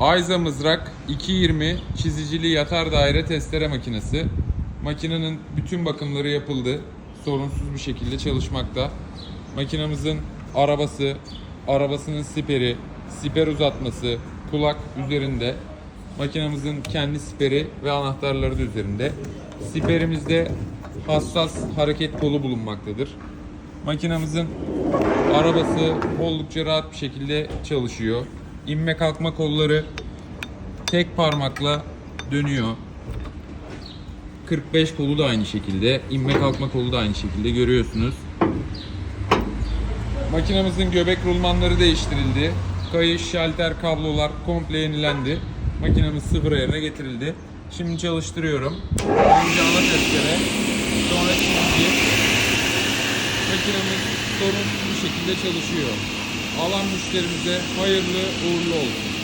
Ayza mızrak 220 çizicili yatar daire testere makinesi. Makinenin bütün bakımları yapıldı. Sorunsuz bir şekilde çalışmakta. Makinamızın arabası, arabasının siperi, siper uzatması, kulak üzerinde. Makinamızın kendi siperi ve anahtarları da üzerinde. Siperimizde hassas hareket kolu bulunmaktadır. Makinamızın arabası oldukça rahat bir şekilde çalışıyor. İnme kalkma kolları tek parmakla dönüyor. 45 kolu da aynı şekilde, inme kalkma kolu da aynı şekilde görüyorsunuz. Makinamızın göbek rulmanları değiştirildi. Kayış, şalter, kablolar komple yenilendi. Makinamız sıfır ayarına getirildi. Şimdi çalıştırıyorum. Önce ana testere, sonra çizici. Makinamız sorunsuz bir şekilde çalışıyor. Alan müşterimize hayırlı uğurlu olsun.